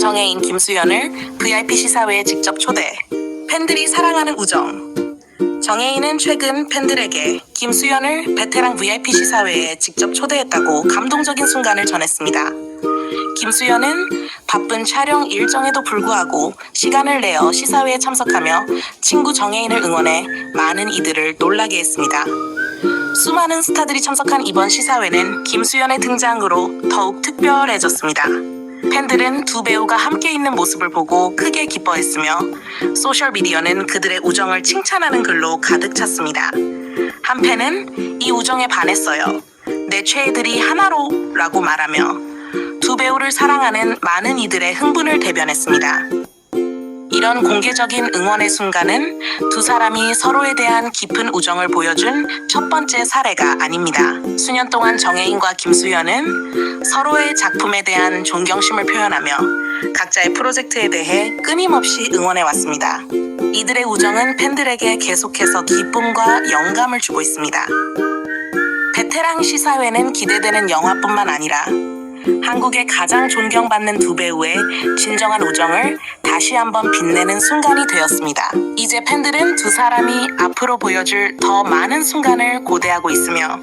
정혜인 김수연을 VIP 시사회에 직접 초대. 팬들이 사랑하는 우정. 정혜인은 최근 팬들에게 김수연을 베테랑 VIP 시사회에 직접 초대했다고 감동적인 순간을 전했습니다. 김수연은 바쁜 촬영 일정에도 불구하고 시간을 내어 시사회에 참석하며 친구 정혜인을 응원해 많은 이들을 놀라게 했습니다. 수많은 스타들이 참석한 이번 시사회는 김수연의 등장으로 더욱 특별해졌습니다. 팬들은 두 배우가 함께 있는 모습을 보고 크게 기뻐했으며 소셜미디어는 그들의 우정을 칭찬하는 글로 가득 찼습니다. 한 팬은 이 우정에 반했어요. 내 최애들이 하나로 라고 말하며 두 배우를 사랑하는 많은 이들의 흥분을 대변했습니다. 이런 공개적인 응원의 순간은 두 사람이 서로에 대한 깊은 우정을 보여준 첫 번째 사례가 아닙니다. 수년 동안 정혜인과 김수현은 서로의 작품에 대한 존경심을 표현하며 각자의 프로젝트에 대해 끊임없이 응원해 왔습니다. 이들의 우정은 팬들에게 계속해서 기쁨과 영감을 주고 있습니다. 베테랑 시사회는 기대되는 영화뿐만 아니라 한국의 가장 존경받는 두 배우의 진정한 우정을 다시 한번 빛내는 순간이 되었습니다. 이제 팬들은 두 사람이 앞으로 보여줄 더 많은 순간을 고대하고 있으며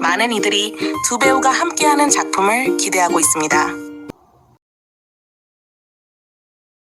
많은 이들이 두 배우가 함께하는 작품을 기대하고 있습니다.